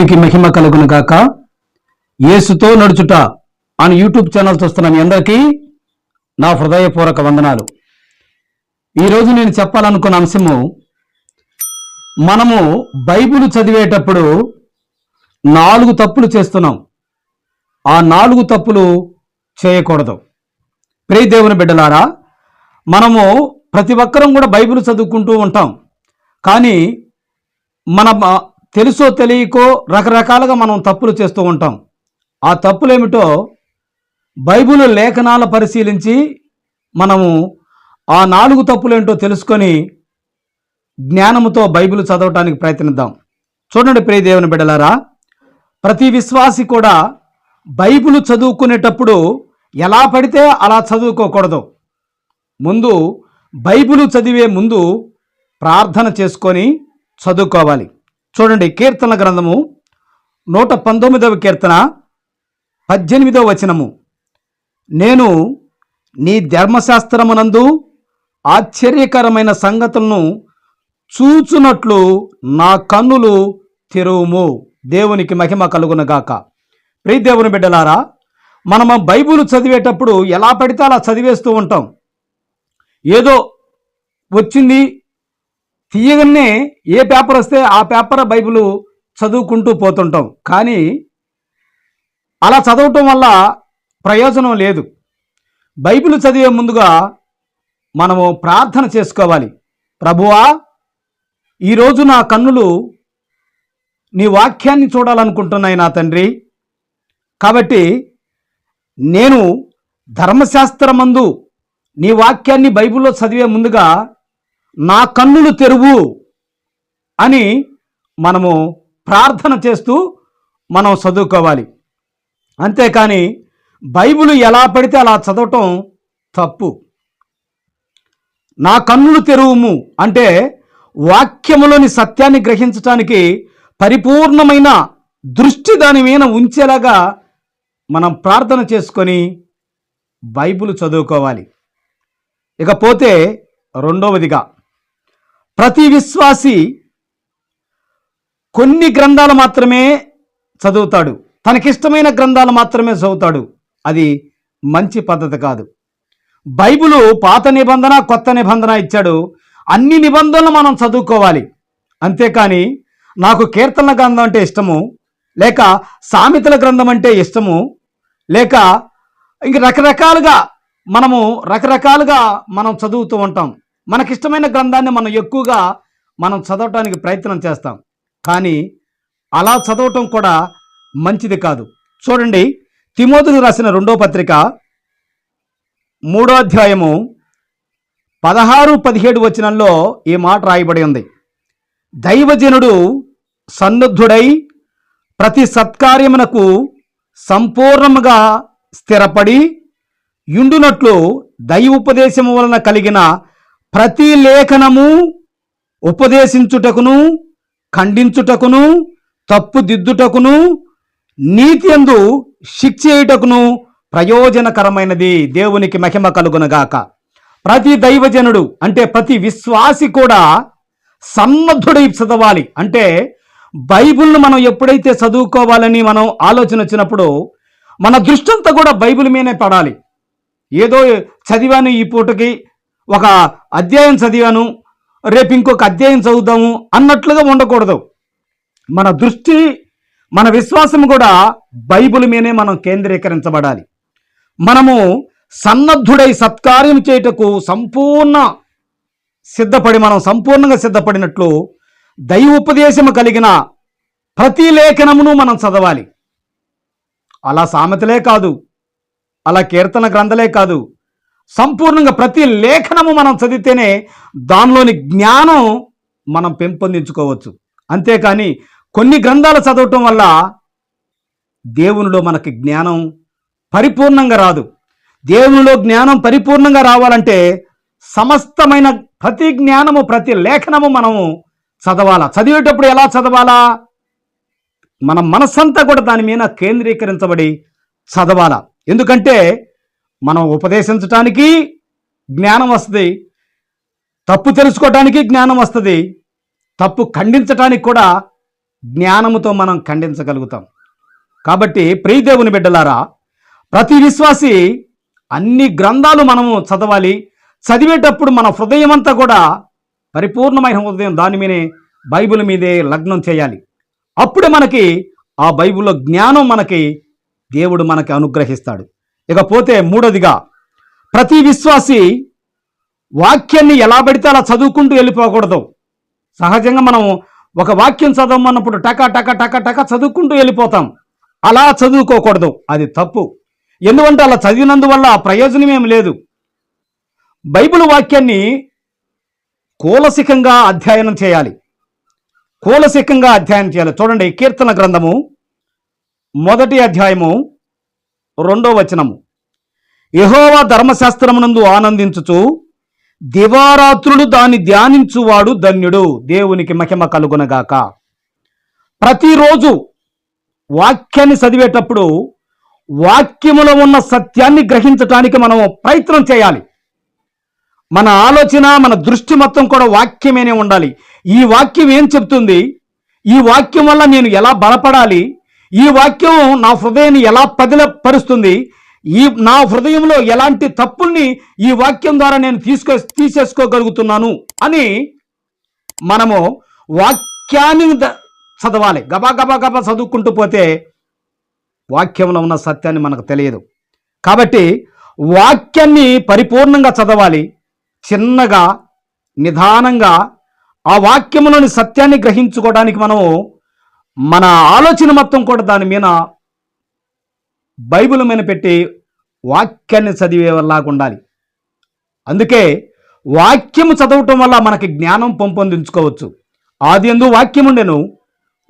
దేవునికి మహిమ కలుగును గాక. యేసుతో నడుచుట అని యూట్యూబ్ ఛానల్ చూస్తున్న మీ అందరికీ నా హృదయపూర్వక వందనాలు. ఈరోజు నేను చెప్పాలనుకున్న అంశము మనము బైబిల్ చదివేటప్పుడు నాలుగు తప్పులు చేస్తున్నాం. ఆ నాలుగు తప్పులు చేయకూడదు. ప్రియ దేవుని బిడ్డలారా మనము ప్రతి ఒక్కరం కూడా బైబిల్ చదువుకుంటూ ఉంటాం. కానీ మన తెలుసో తెలియకో రకరకాలుగా మనం తప్పులు చేస్తూ ఉంటాం. ఆ తప్పులేమిటో బైబిల్ లేఖనాల పరిశీలించి మనము ఆ నాలుగు తప్పులేంటో తెలుసుకొని జ్ఞానముతో బైబిల్ చదవటానికి ప్రయత్నిద్దాం. చూడండి ప్రియ దేవుని బిడ్డలారా ప్రతి విశ్వాసి కూడా బైబిల్ చదువుకునేటప్పుడు ఎలా పడితే అలా చదువుకోకూడదు. ముందు బైబిల్ చదివే ముందు ప్రార్థన చేసుకొని చదువుకోవాలి. చూడండి కీర్తన గ్రంథము నూట పంతొమ్మిదవ కీర్తన పద్దెనిమిదవ వచనము. నేను నీ ధర్మశాస్త్రమునందు ఆశ్చర్యకరమైన సంగతులను చూచునట్లు నా కన్నులు తెరువుము. దేవునికి మహిమ కలుగునగాక. ప్రియ దేవుని బిడ్డలారా మనము బైబిల్ చదివేటప్పుడు ఎలా పడితే అలా చదివేస్తూ ఉంటాం. ఏదో వచ్చింది తీయగానే ఏ పేపర్ వస్తే ఆ పేపర్ బైబిల్ చదువుకుంటూ పోతుంటాం. కానీ అలా చదవటం వల్ల ప్రయోజనం లేదు. బైబిల్ చదివే ముందుగా మనము ప్రార్థన చేసుకోవాలి. ప్రభువా ఈరోజు నా కన్నులు నీ వాక్యాన్ని చూడాలనుకుంటున్నాయి నా తండ్రి. కాబట్టి నేను ధర్మశాస్త్రమందు నీ వాక్యాన్ని బైబిల్లో చదివే ముందుగా నా కన్నులు తెరువు అని మనము ప్రార్థన చేస్తూ మనం చదువుకోవాలి. అంతేకాని బైబిల్ ఎలా పడితే అలా చదవటం తప్పు. నా కన్నులు తెరువుము అంటే వాక్యములోని సత్యాన్ని గ్రహించటానికి పరిపూర్ణమైన దృష్టి దాని మీద ఉంచేలాగా మనం ప్రార్థన చేసుకొని బైబిల్ చదువుకోవాలి. ఇకపోతే రెండవదిగా ప్రతి విశ్వాసి కొన్ని గ్రంథాలు మాత్రమే చదువుతాడు. తనకిష్టమైన గ్రంథాలు మాత్రమే చదువుతాడు. అది మంచి పద్ధతి కాదు. బైబిలు పాత నిబంధన కొత్త నిబంధన ఇచ్చాడు. అన్ని నిబంధనలు మనం చదువుకోవాలి. అంతేకాని నాకు కీర్తన గ్రంథం అంటే ఇష్టము లేక సామెతల గ్రంథం అంటే ఇష్టము లేక ఇంక రకరకాలుగా మనము రకరకాలుగా మనం చదువుతూ ఉంటాం. మనకిష్టమైన గ్రంథాన్ని మనం ఎక్కువగా మనం చదవటానికి ప్రయత్నం చేస్తాం. కానీ అలా చదవటం కూడా మంచిది కాదు. చూడండి తిమోతులు రాసిన రెండో పత్రిక మూడో అధ్యాయము పదహారు పదిహేడు వచనంలో ఈ మాట రాయబడి ఉంది. దైవజనుడు సన్నద్ధుడై ప్రతి సత్కార్యమునకు సంపూర్ణముగా స్థిరపడి యుండునట్లు దైవోపదేశము వలన కలిగిన ప్రతి లేఖనము ఉపదేశించుటకును ఖండించుటకును తప్పుదిద్దుటకును నీతి ఎందు శిక్షేయుటకును ప్రయోజనకరమైనది. దేవునికి మహిమ కలుగునగాక. ప్రతి దైవజనుడు అంటే ప్రతి విశ్వాసి కూడా సన్నద్ధుడై చదవాలి. అంటే బైబిల్ను మనం ఎప్పుడైతే చదువుకోవాలని మనం ఆలోచన వచ్చినప్పుడు మన దృష్టంతా కూడా బైబిల్ మీదనే పడాలి. ఏదో చదివాను ఈ పూటకి ఒక అధ్యాయం చదివాను రేపు ఇంకొక అధ్యాయం చదువుదాము అన్నట్లుగా ఉండకూడదు. మన దృష్టి మన విశ్వాసం కూడా బైబిల్ మీదే మనం కేంద్రీకరించబడాలి. మనము సన్నద్ధుడై సత్కార్యం చేయుటకు సంపూర్ణ సిద్ధపడి మనం సంపూర్ణంగా సిద్ధపడినట్లు దైవోపదేశము కలిగిన ప్రతి లేఖనమును మనం చదవాలి. అలా సామెతలే కాదు అలా కీర్తన గ్రంథలే కాదు సంపూర్ణంగా ప్రతి లేఖనము మనం చదివితేనే దానిలోని జ్ఞానం మనం పెంపొందించుకోవచ్చు. అంతేకాని కొన్ని గ్రంథాలు చదవటం వల్ల దేవునిలో మనకి జ్ఞానం పరిపూర్ణంగా రాదు. దేవునిలో జ్ఞానం పరిపూర్ణంగా రావాలంటే సమస్తమైన ప్రతి జ్ఞానము ప్రతి లేఖనము మనము చదవాలా? చదివేటప్పుడు ఎలా చదవాలా? మన మనస్సంతా కూడా దాని మీద కేంద్రీకరించబడి చదవాలా? ఎందుకంటే మనం ఉపదేశించటానికి జ్ఞానం వస్తుంది. తప్పు తెలుసుకోవటానికి జ్ఞానం వస్తుంది. తప్పు ఖండించటానికి కూడా జ్ఞానముతో మనం ఖండించగలుగుతాం. కాబట్టి ప్రియదేవుని బిడ్డలారా ప్రతి విశ్వాసి అన్ని గ్రంథాలు మనము చదవాలి. చదివేటప్పుడు మన హృదయం అంతా కూడా పరిపూర్ణమైన హృదయం దాని మీదే బైబిల్ మీదే లగ్నం చేయాలి. అప్పుడే మనకి ఆ బైబిల్లో జ్ఞానం మనకి దేవుడు మనకి అనుగ్రహిస్తాడు. ఇకపోతే మూడోదిగా ప్రతి విశ్వాసి వాక్యాన్ని ఎలా పడితే అలా చదువుకుంటూ వెళ్ళిపోకూడదు. సహజంగా మనం ఒక వాక్యం చదవమన్నప్పుడు టక టక టక టక చదువుకుంటూ వెళ్ళిపోతాం. అలా చదువుకోకూడదు. అది తప్పు. ఎందుకంటే అలా చదివినందువల్ల ప్రయోజనం ఏమి లేదు. బైబిల్ వాక్యాన్ని కూలసికంగా అధ్యయనం చేయాలి. కూలసికంగా అధ్యయనం చేయాలి. చూడండి కీర్తన గ్రంథము మొదటి అధ్యాయము రెండో వచనము. యహోవా ధర్మశాస్త్రమునందు ఆనందించుచు దివారాత్రులు దాన్ని ధ్యానించువాడు ధన్యుడు. దేవునికి మహిమ కలుగునగాక. ప్రతిరోజు వాక్యాన్ని చదివేటప్పుడు వాక్యములో ఉన్న సత్యాన్ని గ్రహించటానికి మనం ప్రయత్నం చేయాలి. మన ఆలోచన మన దృష్టి మొత్తం కూడా వాక్యమేనే ఉండాలి. ఈ వాక్యం ఏం చెప్తుంది? ఈ వాక్యం వల్ల నేను ఎలా బలపడాలి? ఈ వాక్యం నా హృదయాన్ని ఎలా పదిలపరుస్తుంది ఈ నా హృదయంలో ఎలాంటి తప్పుల్ని ఈ వాక్యం ద్వారా నేను తీసుకో తీసేసుకోగలుగుతున్నాను? అని మనము వాక్యాన్ని చదవాలి. గబా గబా గబా చదువుకుంటూ పోతే వాక్యంలో ఉన్న సత్యాన్ని మనకు తెలియదు. కాబట్టి వాక్యాన్ని పరిపూర్ణంగా చదవాలి. చిన్నగా నిదానంగా ఆ వాక్యంలోని సత్యాన్ని గ్రహించుకోవడానికి మనము మన ఆలోచన మొత్తం కూడా దాని మీద బైబిల్ మీద పెట్టి వాక్యాన్ని చదివేలాగా ఉండాలి. అందుకే వాక్యము చదవటం వల్ల మనకి జ్ఞానం పెంపొందించుకోవచ్చు. ఆది ఎందు వాక్యం ఉండెను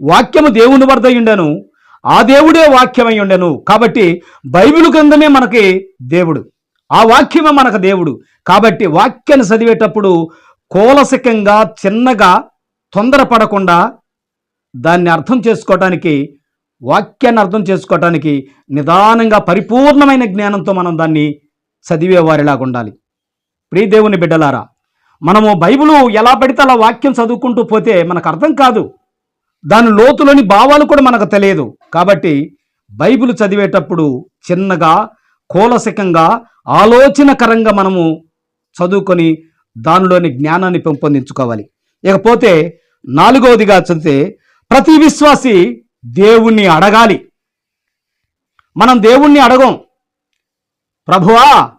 వాక్యము దేవుని వరదై ఉండెను ఆ దేవుడే వాక్యమై ఉండెను. కాబట్టి బైబిల్ గ్రంథమే మనకి దేవుడు. ఆ వాక్యమే మనకు దేవుడు. కాబట్టి వాక్యాన్ని చదివేటప్పుడు కోలసికంగా చిన్నగా తొందరపడకుండా దాన్ని అర్థం చేసుకోవటానికి వాక్యాన్ని అర్థం చేసుకోవటానికి నిదానంగా పరిపూర్ణమైన జ్ఞానంతో మనం దాన్ని చదివేవారిలాగా ఉండాలి. ప్రియ దేవుని బిడ్డలారా మనము బైబిలు ఎలా పడితే అలా వాక్యం చదువుకుంటూ పోతే మనకు అర్థం కాదు. దాని లోతులోని భావాలు కూడా మనకు తెలియదు. కాబట్టి బైబిల్ చదివేటప్పుడు చిన్నగా కోలసికంగా ఆలోచనకరంగా మనము చదువుకొని దానిలోని జ్ఞానాన్ని పెంపొందించుకోవాలి. ఇకపోతే నాలుగవదిగా చదివితే ప్రతి విశ్వాసి దేవుణ్ణి అడగాలి. మనం దేవుణ్ణి అడగం. ప్రభువా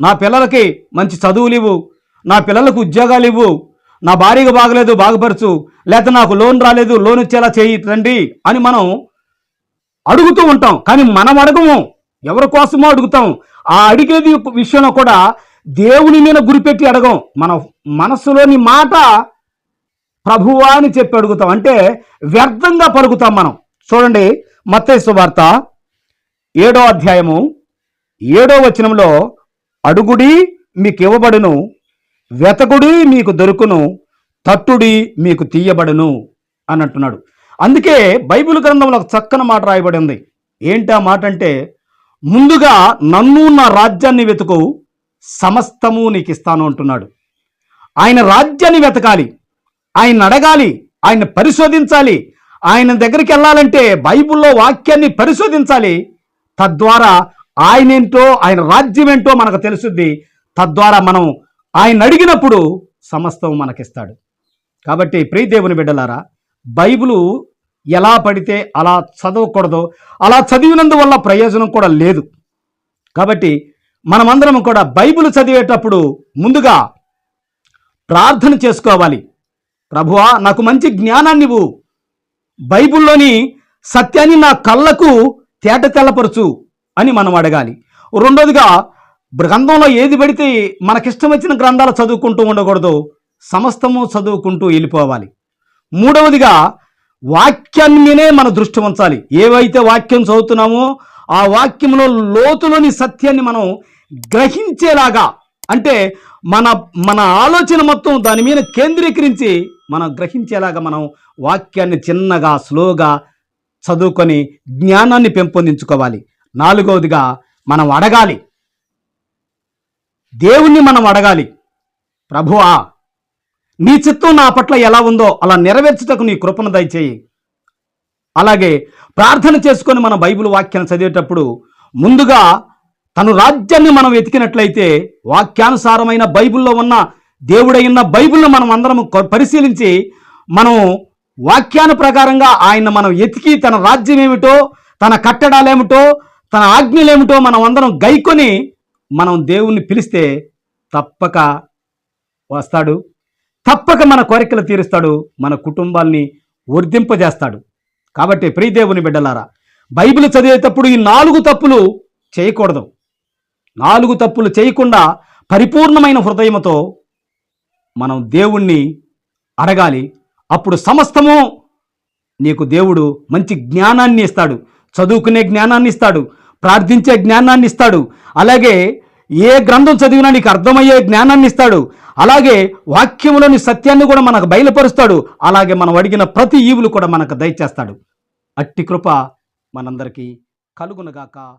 నా పిల్లలకి మంచి చదువులు ఇవ్వు నా పిల్లలకు ఉద్యోగాలు ఇవ్వు నా భార్యకు బాగలేదు బాగుపరచు లేక నాకు లోన్ రాలేదు లోన్ ఇచ్చేలా చేయి తండ్రి అని మనం అడుగుతూ ఉంటాం. కానీ మనం అడగము. ఎవరి కోసమో అడుగుతాం. ఆ అడిగేది విషయంలో కూడా దేవుని మీద గురిపెట్టి అడగం. మన మనసులోని మాట ప్రభువా అని చెప్పి అడుగుతాం. అంటే వ్యర్థంగా పలుకుతాం మనం. చూడండి మత్తయి వార్త ఏడో అధ్యాయము ఏడో వచనంలో అడుగుడి మీకు ఇవ్వబడును వెతకుడి మీకు దొరుకును తట్టుడి మీకు తీయబడును అని అంటున్నాడు అందుకే బైబిల్ గ్రంథంలో ఒక చక్కని మాట రాయబడి ఉంది. ఏంటి ఆ మాట అంటే ముందుగా నన్ను నా రాజ్యాన్ని వెతుకు సమస్తము నీకు ఇస్తాను అంటున్నాడు. ఆయన రాజ్యాన్ని వెతకాలి. ఆయన అడగాలి ఆయన పరిశోధించాలి. ఆయన దగ్గరికి వెళ్ళాలంటే బైబిల్లో వాక్యాన్ని పరిశోధించాలి. తద్వారా ఆయన ఏంటో ఆయన రాజ్యం ఏంటో మనకు తెలుసుద్ది. తద్వారా మనం ఆయన అడిగినప్పుడు సమస్తం మనకిస్తాడు. కాబట్టి ప్రీదేవుని బిడ్డలారా బైబిలు ఎలా పడితే అలా చదవకూడదు. అలా చదివినందువల్ల ప్రయోజనం కూడా లేదు. కాబట్టి మనమందరం కూడా బైబిల్ చదివేటప్పుడు ముందుగా ప్రార్థన చేసుకోవాలి. ప్రభువా నాకు మంచి జ్ఞానాన్ని ఇవ్వు బైబిల్లోని సత్యాన్ని నా కళ్ళకు తేట తెల్లపరచు అని మనం అడగాలి. రెండోదిగా గ్రంథంలో ఏది పెడితే మనకిష్టం వచ్చిన గ్రంథాలు చదువుకుంటూ ఉండకూడదు సమస్తము చదువుకుంటూ వెళ్ళిపోవాలి. మూడవదిగా వాక్యాన్ని మీదే మన దృష్టి ఉంచాలి. ఏవైతే వాక్యం చదువుతున్నామో ఆ వాక్యంలో లోతులోని సత్యాన్ని మనం గ్రహించేలాగా అంటే మన మన ఆలోచన మొత్తం దాని మీద కేంద్రీకరించి మనం గ్రహించేలాగా మనం వాక్యాన్ని చిన్నగా స్లోగా చదువుకొని జ్ఞానాన్ని పెంపొందించుకోవాలి. నాలుగవదిగా మనం అడగాలి. దేవుణ్ణి మనం అడగాలి. ప్రభువా నీ చిత్తం నా పట్ల ఎలా ఉందో అలా నెరవేర్చుటకు నీ కృపను దయచేయి. అలాగే ప్రార్థన చేసుకొని మన బైబిల్ వాక్యాన్ని చదివేటప్పుడు ముందుగా తను రాజ్యాన్ని మనం వెతికినట్లయితే వాక్యానుసారమైన బైబిల్లో ఉన్న దేవుడైన బైబిల్ను మనం అందరం పరిశీలించి మనం వాక్యాన ప్రకారంగా ఆయన మనం ఎతికి తన రాజ్యం ఏమిటో తన కట్టడాలేమిటో తన ఆజ్ఞలేమిటో మనం అందరం గైకొని మనం దేవుణ్ణి పిలిస్తే తప్పక వస్తాడు తప్పక మన కోరికలు తీరుస్తాడు మన కుటుంబాల్ని వర్ధింపజేస్తాడు కాబట్టి ప్రియదేవుని బిడ్డలారా బైబిల్ చదివేటప్పుడు ఈ నాలుగు తప్పులు చేయకూడదు. నాలుగు తప్పులు చేయకుండా పరిపూర్ణమైన హృదయముతో మనం దేవుణ్ణి అడగాలి. అప్పుడు సమస్తము నీకు దేవుడు మంచి జ్ఞానాన్ని ఇస్తాడు. చదువుకునే జ్ఞానాన్ని ఇస్తాడు. ప్రార్థించే జ్ఞానాన్ని ఇస్తాడు. అలాగే ఏ గ్రంథం చదివినా నీకు అర్థమయ్యే జ్ఞానాన్ని ఇస్తాడు. అలాగే వాక్యములోని సత్యాన్ని కూడా మనకు బయలుపరుస్తాడు. అలాగే మనం అడిగిన ప్రతి ఈవులు కూడా మనకు దయచేస్తాడు. అట్టి కృప మనందరికీ కలుగునగాక.